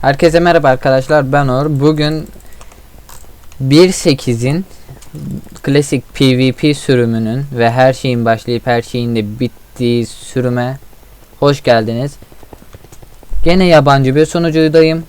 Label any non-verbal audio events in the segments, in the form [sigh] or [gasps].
Herkese merhaba arkadaşlar ben Or. Bugün 1.8'in klasik PvP sürümünün ve her şeyin başlayıp her şeyin de bittiği sürüme hoş geldiniz. Gene yabancı bir sunucudayım.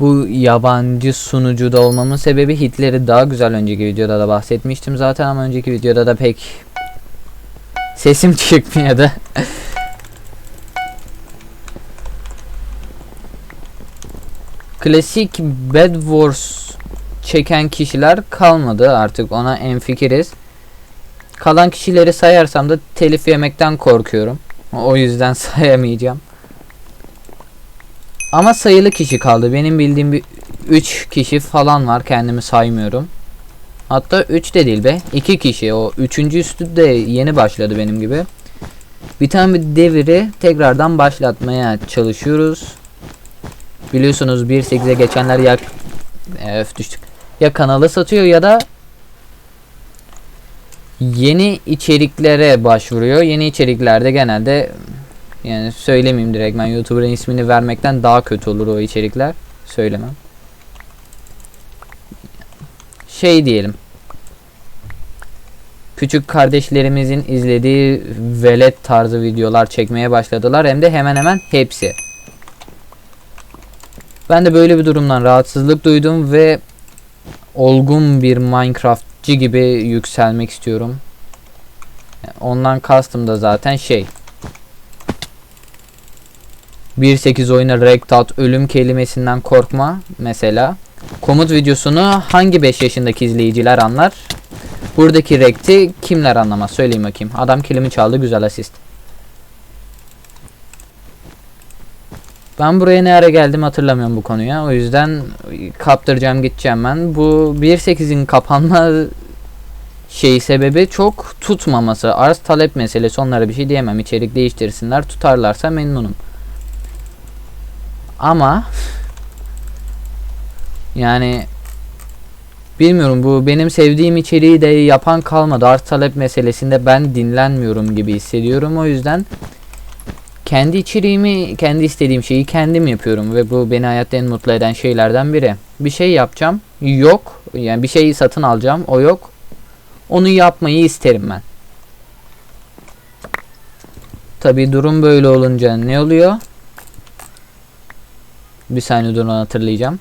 Bu yabancı sunucuda olmamın sebebi Hitler'i daha güzel önceki videoda da bahsetmiştim zaten ama önceki videoda da pek sesim [laughs] çıkmıyordu. Klasik Bed Wars çeken kişiler kalmadı artık ona enfikiriz. Kalan kişileri sayarsam da telif yemekten korkuyorum. O yüzden [laughs] sayamayacağım. Ama sayılı kişi kaldı. Benim bildiğim bir 3 kişi falan var. Kendimi saymıyorum. Hatta 3 de değil be. 2 kişi. O 3. üstü de yeni başladı benim gibi. Bir tane bir deviri tekrardan başlatmaya çalışıyoruz. Biliyorsunuz 1.8'e geçenler ya Öf düştük. Ya kanalı satıyor ya da yeni içeriklere başvuruyor. Yeni içeriklerde genelde yani söylemeyeyim direkt ben YouTuber'ın ismini vermekten daha kötü olur o içerikler. Söylemem. Şey diyelim. Küçük kardeşlerimizin izlediği velet tarzı videolar çekmeye başladılar. Hem de hemen hemen hepsi. Ben de böyle bir durumdan rahatsızlık duydum ve olgun bir Minecraftçı gibi yükselmek istiyorum. Ondan kastım da zaten şey. 1.8 oyuna rektat ölüm kelimesinden korkma mesela. Komut videosunu hangi 5 yaşındaki izleyiciler anlar? Buradaki rekti kimler anlamaz söyleyeyim bakayım. Adam kelimi çaldı güzel asist. Ben buraya ne ara geldim hatırlamıyorum bu konuya. O yüzden kaptıracağım gideceğim ben. Bu 1.8'in kapanma şey sebebi çok tutmaması. Arz talep meselesi onlara bir şey diyemem. İçerik değiştirsinler tutarlarsa memnunum. Ama yani bilmiyorum bu benim sevdiğim içeriği de yapan kalmadı. Arz talep meselesinde ben dinlenmiyorum gibi hissediyorum. O yüzden kendi içeriğimi, kendi istediğim şeyi kendim yapıyorum ve bu beni hayatta en mutlu eden şeylerden biri. Bir şey yapacağım, yok. Yani bir şeyi satın alacağım, o yok. Onu yapmayı isterim ben. Tabi durum böyle olunca ne oluyor? Bir saniye durun hatırlayacağım.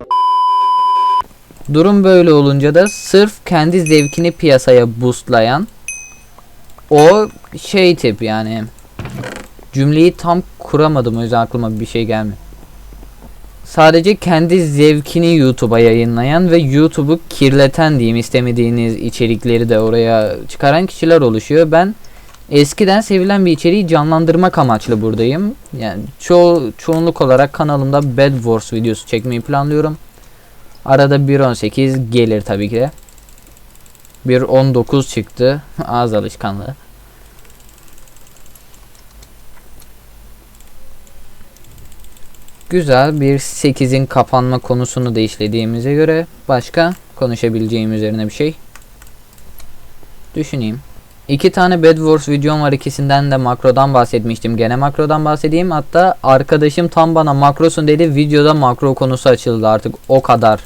[laughs] durum böyle olunca da sırf kendi zevkini piyasaya boostlayan o şey tip yani Cümleyi tam kuramadım o yüzden aklıma bir şey gelmiyor. Sadece kendi zevkini YouTube'a yayınlayan ve YouTube'u kirleten diyeyim istemediğiniz içerikleri de oraya çıkaran kişiler oluşuyor. Ben eskiden sevilen bir içeriği canlandırmak amaçlı buradayım. Yani ço çoğunluk olarak kanalımda Bed Wars videosu çekmeyi planlıyorum. Arada 1.18 gelir tabii ki de. 1.19 çıktı. [laughs] Ağız alışkanlığı. Güzel bir 8'in kapanma konusunu da işlediğimize göre başka konuşabileceğim üzerine bir şey düşüneyim. İki tane Bed Wars videom var ikisinden de makrodan bahsetmiştim. Gene makrodan bahsedeyim. Hatta arkadaşım tam bana makrosun dedi. Videoda makro konusu açıldı artık o kadar.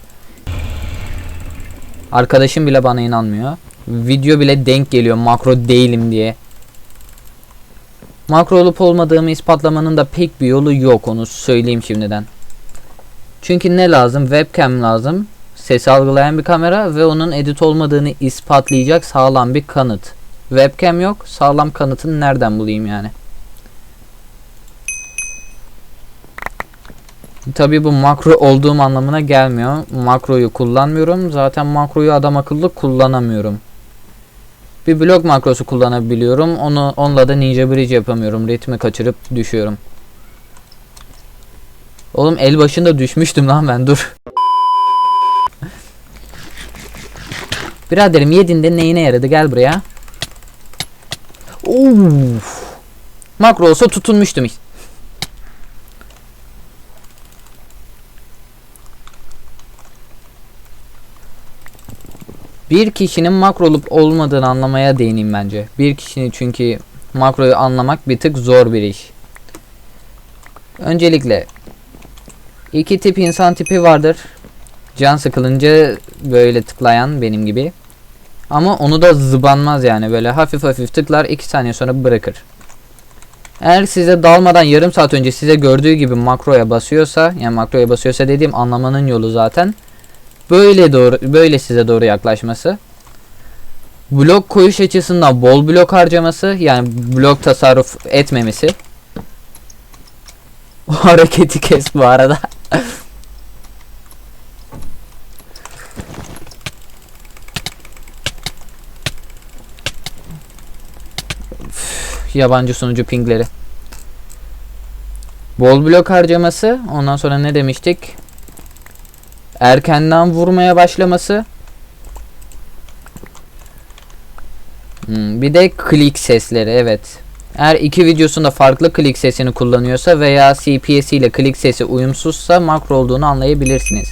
Arkadaşım bile bana inanmıyor. Video bile denk geliyor makro değilim diye. Makro olup olmadığımı ispatlamanın da pek bir yolu yok onu söyleyeyim şimdiden. Çünkü ne lazım? Webcam lazım. Ses algılayan bir kamera ve onun edit olmadığını ispatlayacak sağlam bir kanıt. Webcam yok. Sağlam kanıtını nereden bulayım yani? Tabi bu makro olduğum anlamına gelmiyor. Makroyu kullanmıyorum. Zaten makroyu adam akıllı kullanamıyorum. Bir blok makrosu kullanabiliyorum. Onu onunla da Ninja Bridge yapamıyorum. Ritmi kaçırıp düşüyorum. Oğlum el başında düşmüştüm lan ben dur. Biraderim yedinde neyine yaradı gel buraya. Of. Makro olsa tutunmuştum Bir kişinin makro olup olmadığını anlamaya değineyim bence. Bir kişinin çünkü makroyu anlamak bir tık zor bir iş. Öncelikle İki tip insan tipi vardır. Can sıkılınca böyle tıklayan benim gibi. Ama onu da zıbanmaz yani böyle hafif hafif tıklar 2 saniye sonra bırakır. Eğer size dalmadan yarım saat önce size gördüğü gibi makroya basıyorsa yani makroya basıyorsa dediğim anlamanın yolu zaten böyle doğru böyle size doğru yaklaşması. Blok koyuş açısından bol blok harcaması yani blok tasarruf etmemesi. O [laughs] hareketi kes bu arada. Yabancı sunucu pingleri. Bol blok harcaması. Ondan sonra ne demiştik? Erkenden vurmaya başlaması. Hmm, bir de klik sesleri evet. Eğer iki videosunda farklı klik sesini kullanıyorsa veya CPS ile klik sesi uyumsuzsa makro olduğunu anlayabilirsiniz.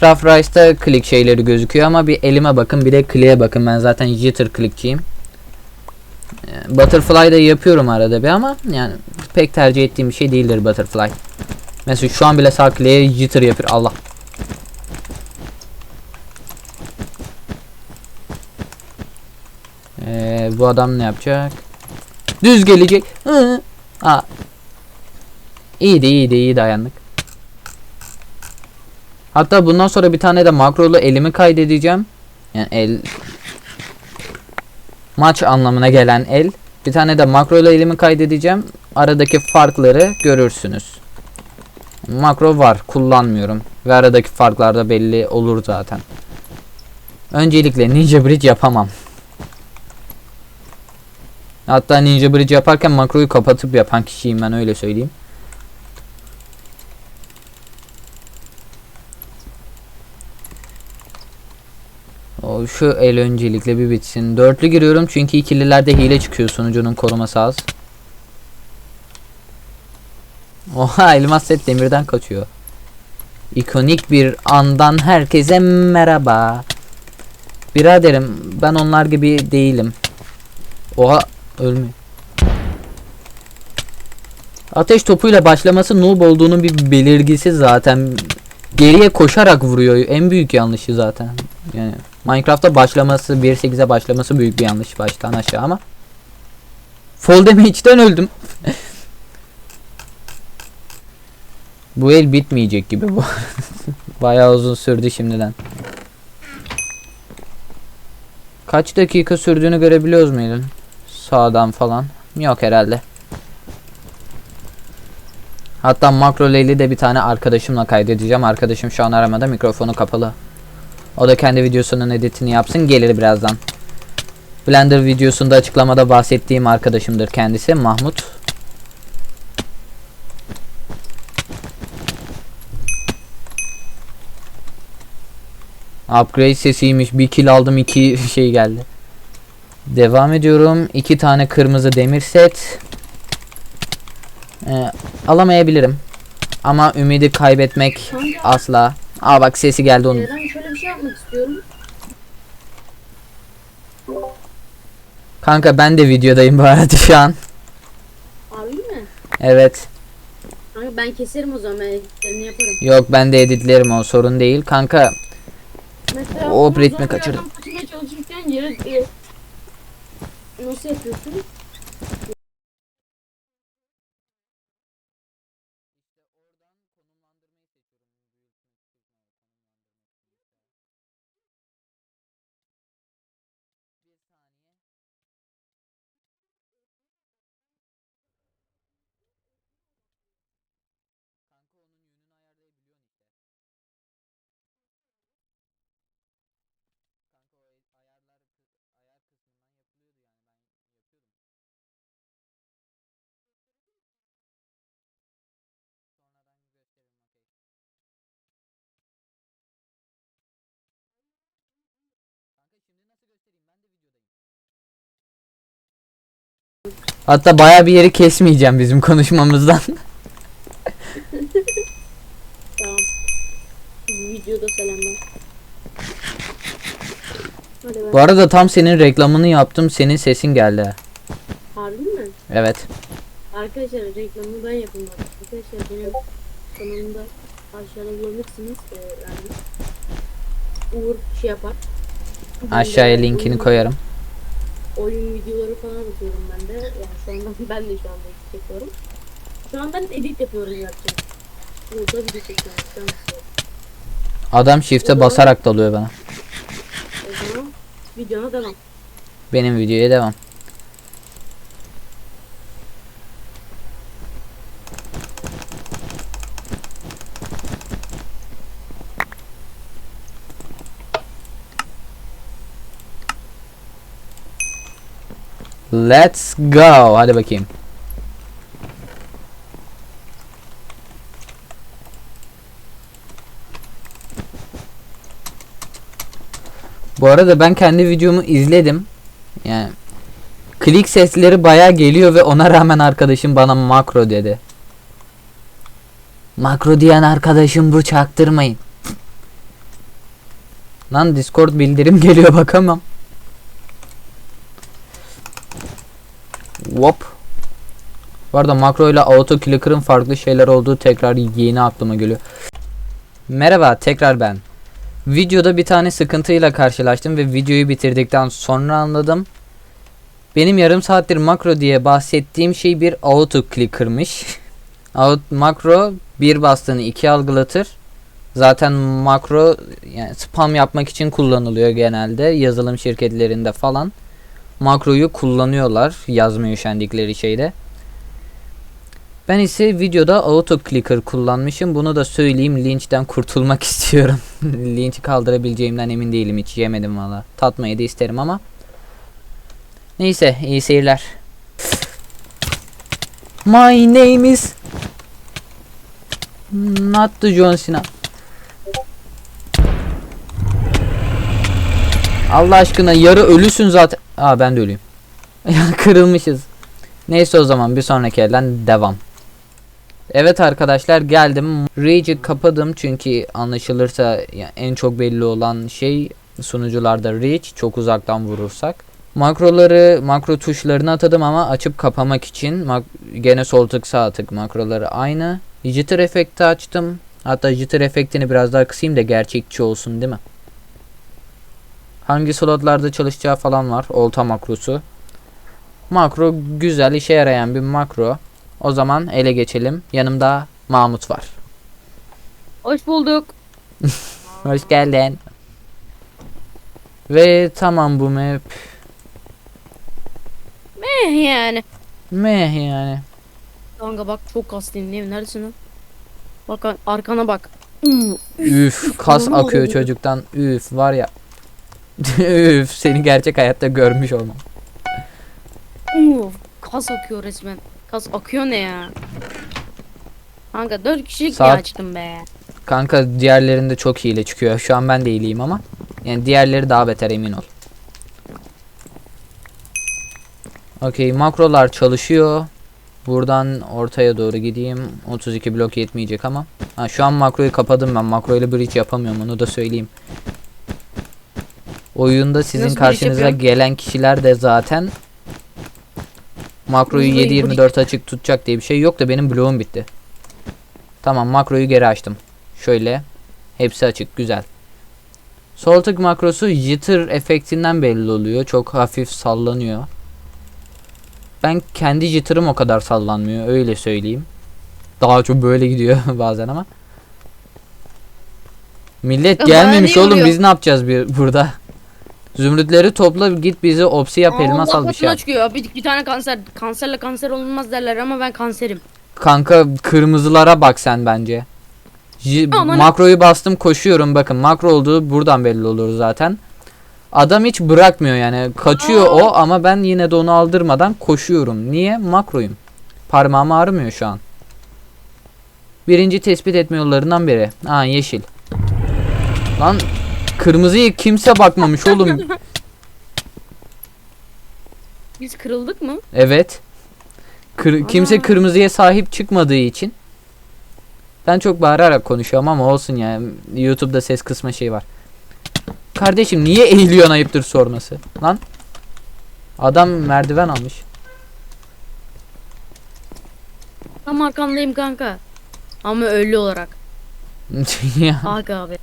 Craft Rice'da klik şeyleri gözüküyor ama bir elime bakın bir de kliğe bakın. Ben zaten jitter klikçiyim. Ee, Butterfly'da yapıyorum arada bir ama yani pek tercih ettiğim bir şey değildir Butterfly. Mesela şu an bile sağ kliğe jitter yapıyor. Allah. Ee, bu adam ne yapacak? Düz gelecek. Hı. Aa. İyiydi iyiydi iyi dayandık. Hatta bundan sonra bir tane de makrolu elimi kaydedeceğim. Yani el maç anlamına gelen el. Bir tane de makrolu elimi kaydedeceğim. Aradaki farkları görürsünüz. Makro var kullanmıyorum. Ve aradaki farklar da belli olur zaten. Öncelikle Ninja Bridge yapamam. Hatta Ninja Bridge yaparken makroyu kapatıp yapan kişiyim ben öyle söyleyeyim. O şu el öncelikle bir bitsin. Dörtlü giriyorum çünkü ikililerde hile çıkıyor sunucunun koruması az. Oha elmas set demirden kaçıyor. İkonik bir andan herkese merhaba. Biraderim ben onlar gibi değilim. Oha ölmüyor. Ateş topuyla başlaması noob olduğunun bir belirgisi zaten. Geriye koşarak vuruyor. En büyük yanlışı zaten. Yani Minecraft'ta başlaması 1.8'e başlaması büyük bir yanlış baştan aşağı ama. Fall damage'den öldüm. [laughs] bu el bitmeyecek gibi bu. [laughs] Bayağı uzun sürdü şimdiden. Kaç dakika sürdüğünü görebiliyoruz muydun? Sağdan falan. Yok herhalde. Hatta makro leyli de bir tane arkadaşımla kaydedeceğim. Arkadaşım şu an aramada mikrofonu kapalı. O da kendi videosunun editini yapsın gelir birazdan. Blender videosunda açıklamada bahsettiğim arkadaşımdır kendisi Mahmut. Upgrade sesiymiş. Bir kill aldım iki [laughs] şey geldi. Devam ediyorum. İki tane kırmızı demir set. Ee, alamayabilirim. Ama ümidi kaybetmek Kanka, asla. Aa bak sesi geldi onun. ben şöyle bir şey yapmak istiyorum. Kanka ben de videodayım bu arada şu an. Abi mi? Evet. Kanka ben keserim o zaman ben editlerini yaparım. Yok ben de editlerim o sorun değil. Kanka Mesela O ritmi kaçırdım. kaçırmaya çalışırken yere Non, c'est le tout. Hatta baya bir yeri kesmeyeceğim bizim konuşmamızdan. [laughs] Tamam. Videoda selamlar. Hadi bu arada tam senin reklamını yaptım. Senin sesin geldi. Harbi mi? Evet. Arkadaşlar reklamını ben yapayım. Arkadaşlar benim kanalında aşağıda bulabilirsiniz. Ee, yani Uğur şey yapar. Aşağıya linkini koyarım. Oyun videoları falan atıyorum ben de. Yani şu anda [laughs] ben de şu anda edit yapıyorum. Şu an ben edit yapıyorum gerçekten. Burada video çekiyorum. Adam shift'e basarak dalıyor bana. O zaman videona devam. Benim videoya devam. Let's go. Hadi bakayım. Bu arada ben kendi videomu izledim. Yani klik sesleri baya geliyor ve ona rağmen arkadaşım bana makro dedi. Makro diyen arkadaşım bu çaktırmayın. Lan Discord bildirim geliyor [laughs] bakamam. Whop. Bu arada makro ile auto clicker'ın farklı şeyler olduğu tekrar yeni aklıma geliyor. Merhaba tekrar ben. Videoda bir tane sıkıntıyla karşılaştım ve videoyu bitirdikten sonra anladım. Benim yarım saattir makro diye bahsettiğim şey bir auto clicker'mış. [laughs] Makro bir bastığını iki algılatır. Zaten makro yani spam yapmak için kullanılıyor genelde yazılım şirketlerinde falan. Makroyu kullanıyorlar yazmaya üşendikleri şeyde. Ben ise videoda auto clicker kullanmışım. Bunu da söyleyeyim. Linçten kurtulmak [laughs] istiyorum. Linç'i kaldırabileceğimden emin değilim. Hiç yemedim valla. Tatmayı da isterim ama. Neyse iyi seyirler. My name is Not the John Cena. Allah aşkına yarı ölüsün zaten. Aa ben de ölüyüm. Ya [laughs] kırılmışız. Neyse o zaman bir sonraki elden devam. Evet arkadaşlar geldim. Rage'i kapadım çünkü anlaşılırsa en çok belli olan şey sunucularda Rage çok uzaktan vurursak. Makroları, makro tuşlarını atadım ama açıp kapamak için gene sol tık sağ tık makroları aynı. Jitter efekti açtım. Hatta jitter efektini biraz daha kısayım da gerçekçi olsun değil mi? Hangi slotlarda çalışacağı falan var. Olta makrosu. Makro güzel işe yarayan bir makro. O zaman ele geçelim. Yanımda Mahmut var. Hoş bulduk. [laughs] Hoş geldin. Ve tamam bu map. Eh yani. Meh yani. Kanka bak çok kaslıyım değil mi? Neredesin lan? Bak arkana bak. Üf kas akıyor çocuktan. Üf var ya. Üf seni gerçek hayatta görmüş olmam. Uf, kas akıyor resmen. Kas akıyor ne ya? Kanka 4 kişilik Saat- açtım be. Kanka diğerlerinde çok hile çıkıyor. Şu an ben de iyileyim ama. Yani diğerleri daha beter emin ol. Okey makrolar çalışıyor. Buradan ortaya doğru gideyim. 32 blok yetmeyecek ama. Ha, şu an makroyu kapadım ben. Makro ile bridge yapamıyorum onu da söyleyeyim. Oyunda sizin Nasıl karşınıza gelen kişiler de zaten makroyu Nasıl bridge- 7-24 açık tutacak diye bir şey yok da benim bloğum bitti. Tamam makroyu geri açtım. Şöyle. Hepsi açık güzel. Sol tık makrosu jitter efektinden belli oluyor. Çok hafif sallanıyor. Ben kendi jitter'ım o kadar sallanmıyor öyle söyleyeyim. Daha çok böyle gidiyor [laughs] bazen ama. Millet Ya gelmemiş iyi oğlum biz ne yapacağız bir burada? Zümrütleri topla git bizi opsi yap elmas al bir şey yap. çıkıyor. Bir, bir tane kanser. Kanserle kanser olmaz derler ama ben kanserim. Kanka kırmızılara bak sen bence. J- Aman. makroyu bastım koşuyorum bakın makro olduğu buradan belli olur zaten. Adam hiç bırakmıyor yani kaçıyor Aa. o ama ben yine de onu aldırmadan koşuyorum. Niye? Makroyum. Parmağım ağrımıyor şu an. Birinci tespit etme yollarından biri. Aa yeşil. Lan kırmızıyı kimse bakmamış [laughs] oğlum. Biz kırıldık mı? Evet. Kır- kimse kırmızıya sahip çıkmadığı için. Ben çok bağırarak konuşuyorum ama olsun ya. YouTube'da ses kısma şey var. Kardeşim niye eğiliyorsun ayıptır sorması. Lan. Adam merdiven almış. Tam arkandayım kanka. Ama ölü olarak. [laughs] Ya, Aga abi.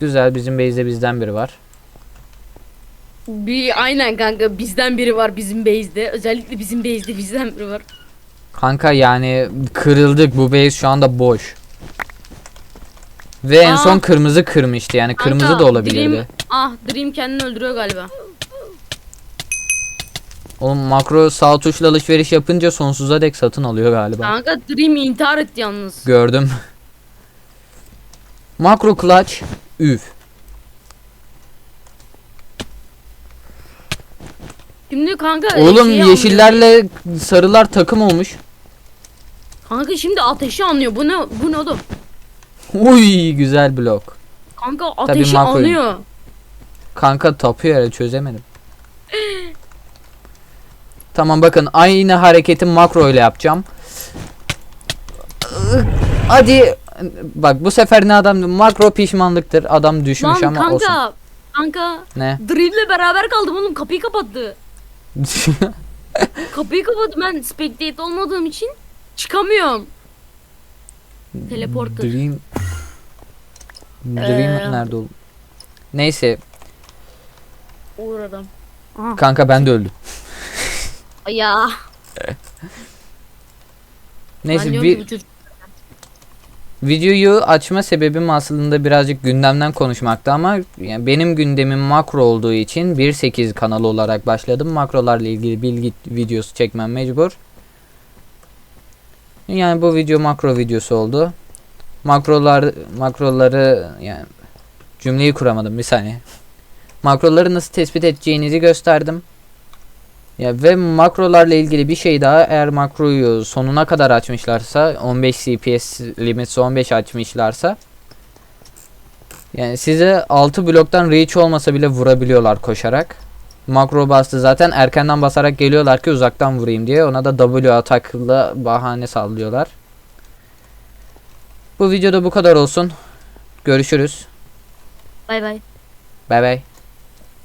Güzel bizim base'de bizden biri var. Bir aynen kanka bizden biri var bizim base'de. Özellikle bizim base'de bizden biri var. Kanka yani kırıldık bu base şu anda boş. Ve en Aa. son kırmızı kırmıştı yani kırmızı Kanka, da olabilirdi. Dream, ah Dream kendini öldürüyor galiba. Oğlum makro sağ tuşla alışveriş yapınca sonsuza dek satın alıyor galiba. Kanka Dream intihar etti yalnız. Gördüm. makro clutch üf. Şimdi kanka Oğlum şeyi yeşillerle sarılar takım olmuş. anlıyor. Kanka şimdi ateşi anlıyor. Bu ne bu ne oğlum? Uy güzel blok. Kanka ateşi makroyum. anlıyor. Kanka tapıyor ya çözemedim. [gasps] tamam bakın aynı hareketi makro ile yapacağım. Hadi bak bu sefer ne adam makro pişmanlıktır. Adam düşmüş Lan ama kanka olsun. kanka Ne? Dream'le beraber kaldım oğlum kapıyı kapattı. [laughs] Kapıyı kapattı ben spectate olmadığım için çıkamıyorum. Teleporter. Dream Dream Ee. nerede oğlum? Neyse Uğur adam. Aha. kanka ben de öldüm. Ya. Neyse ben diyorum vi- ki bu çocuk videoyu açma sebebim aslında birazcık gündemden konuşmakta ama yani benim gündemim makro olduğu için 1.8 kanalı olarak başladım. Makrolarla ilgili bilgi videosu çekmem mecbur. Yani bu video makro videosu oldu. Makrolar makroları yani cümleyi kuramadım bir saniye. Makroları nasıl tespit edeceğinizi gösterdim. Ya ve makrolarla ilgili bir şey daha eğer makroyu sonuna kadar açmışlarsa 15 CPS limit 15 açmışlarsa yani size 6 bloktan reach olmasa bile vurabiliyorlar koşarak. Makro bastı zaten erkenden basarak geliyorlar ki uzaktan vurayım diye ona da W atakla bahane sallıyorlar. Bu videoda bu kadar olsun. Görüşürüz. Bay bay. Bay bay.